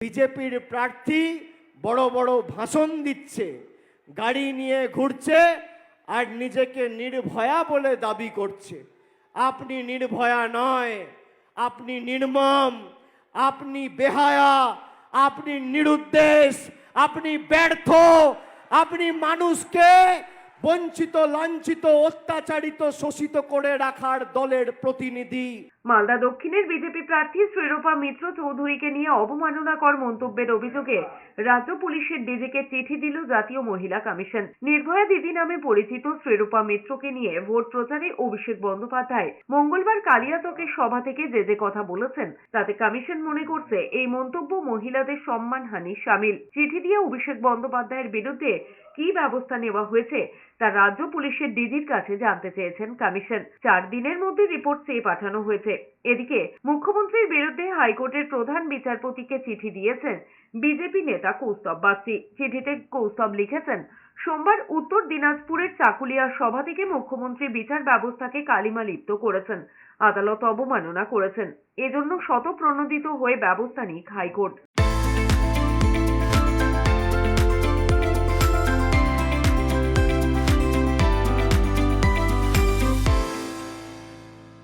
বিজেপির প্রার্থী বড় বড় ভাষণ দিচ্ছে, গাড়ি নিয়ে ঘুরছে আর নিজেকে নির্ভয়া বলে দাবি করছে। আপনি নির্ভয়া নয়, আপনি নির্মম, আপনি বেহায়া, আপনি নিরুদ্দেশ, আপনি ব্যর্থ, আপনি মানুষকে বঞ্চিত, লাঞ্ছিত, অত্যাচারিত, শোষিত করে রাখার দলের প্রতিনিধি। মালদা দক্ষিণের বিজেপি প্রার্থী শ্রীরূপা মিত্র চৌধুরীকে নিয়ে অবমাননাকর মন্তব্যের অভিযোগে রাজ্য পুলিশের ডিজিকে চিঠি দিল জাতীয় মহিলা কমিশন। নির্ভয়া দিদি নামে পরিচিত শ্রীরূপা মিত্রকে নিয়ে ভোট প্রচারে অভিষেক বন্দ্যোপাধ্যায় মঙ্গলবার কালিয়াচকের সভা থেকে যে যে কথা বলেছেন, তাতে কমিশন মনে করছে এই মন্তব্য মহিলাদের সম্মানহানি সামিল। চিঠি দিয়ে অভিষেক বন্দ্যোপাধ্যায়ের বিরুদ্ধে কি ব্যবস্থা নেওয়া হয়েছে, তা রাজ্য পুলিশের ডিজির কাছে জানতে চেয়েছেন কমিশন। চার দিনের মধ্যে রিপোর্ট চেয়ে পাঠানো হয়েছে। এদিকে মুখ্যমন্ত্রীর বিরুদ্ধে হাইকোর্টের প্রধান বিচারপতিকে চিঠি দিয়েছেন বিজেপি নেতা কৌস্তব বাগচি চিঠিতে কৌস্তব লিখেছেন, সোমবার উত্তর দিনাজপুরের চাকুলিয়া সভা থেকে মুখ্যমন্ত্রী বিচার ব্যবস্থাকে কালিমা লিপ্ত করেছেন। আদালত অবমাননা করেছেন। এজন্য শতপ্রণোদিত হয়ে ব্যবস্থা নিক হাইকোর্ট।